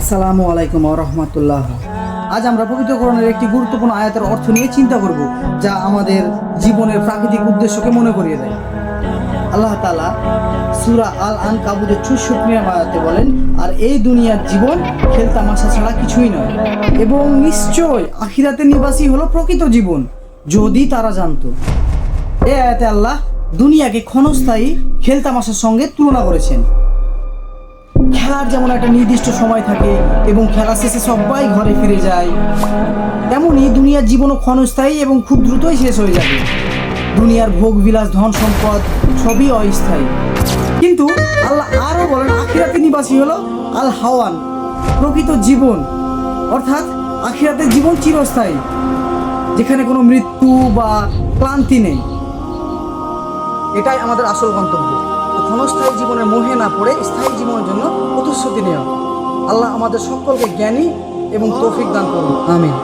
আসসালামু আলাইকুম রহমতুল্লাহ। আজ আমরা পবিত্র কোরআনের একটি গুরুত্বপূর্ণ আয়াতের অর্থ নিয়ে চিন্তা করব, যা আমাদের জীবনের প্রাকৃতিক উদ্দেশ্যকে মনে করিয়ে দেয়। আল্লাহ তালা সুরা আল আন কাবুদের চুষট্টি আয়াতে বলেন, আর এই দুনিয়ার জীবন খেলতামাশা ছাড়া কিছুই নয়, এবং নিশ্চয় আখিরাতের নিবাসী হলো প্রকৃত জীবন, যদি তারা জানতো। এই আয়াতে আল্লাহ দুনিয়াকে ক্ষণস্থায়ী খেলতামাশার সঙ্গে তুলনা করেছেন। খেলার যেমন একটা নির্দিষ্ট সময় থাকে এবং খেলা শেষে সবাই ঘরে ফিরে যায় তেমনই দুনিয়ার জীবনও ক্ষণস্থায়ী এবং খুব দ্রুতই শেষ হয়ে যাবে। দুনিয়ার ভোগ, বিলাস, ধন সম্পদ সবই অস্থায়ী। কিন্তু আল্লাহ আরও বলেন, আখিরাতে নিবাসী হলো আল হাওয়ান প্রকৃত জীবন। অর্থাৎ আখিরাতের জীবন চিরস্থায়ী, যেখানে কোনো মৃত্যু বা ক্লান্তি নেই। এটাই আমাদের আসল গন্তব্য। ক্ষণস্থায়ী জীবনের মোহে না পড়ে স্থায়ী জীবনের জন্য প্রতিশ্রুতি নেওয়া। আল্লাহ আমাদের সকলকে জ্ঞানী এবং তৌফিক দান করুন। আমিন।